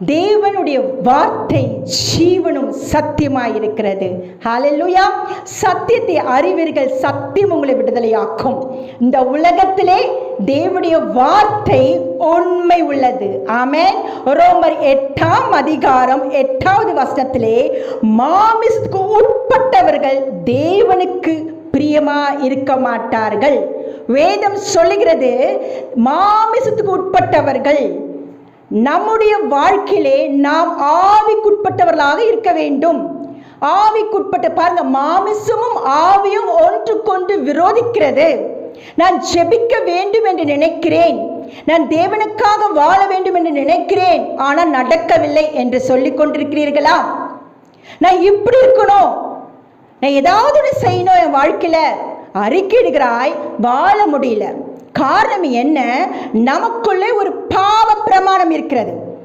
தேவனுடைய வார்த்தை ஜீவனும் சத்தியமாக இருக்கிறது ஹalleluya சத்தியத்தை அறிவீர்கள் சத்தியம் உங்களை விடுதலையாக்கும். இந்த உலகத்திலே தேவனுடைய வார்த்தை உண்மை உள்ளது. ஆமென் ரோமர் எட்டாம் அதிகாரம் எட்டாவது வசனத்திலே மாமிஸ்க்கு உட்பட்டவர்கள் தேவனுக்கு பிரியமா இருக்க மாட்டார்கள். வேதம் சொல்லுகிறது மாமிசத்துக்கு உட்பட்டவர்கள் நம்முடைய வாழ்க்கையிலே நாம் ஆவிக்குட்பட்டவர்களாக இருக்க வேண்டும். ஆவிக்குட்பட்ட பாருங்க மாமிசமும் ஆவியும் ஒன்று கொண்டு விரோதிக்கிறது. நான் ஜெபிக்க வேண்டும் என்று நினைக்கிறேன். நான் தேவனுக்காக வாழ வேண்டும் என்று நினைக்கிறேன். ஆனால் நடக்கவில்லை என்று சொல்லிக் கொண்டிருக்கிறீர்களா? நான் இப்படி இருக்கணும். நான் ஏதாவது ஒன்று செய்யணும் என் வாழ்க்கையில. அறிக்கையிடுகிறாய் வாழ முடியல. காரணம் என்ன? நமக்குள்ளே ஒரு பாவ பிரமாணம் இருக்கிறது.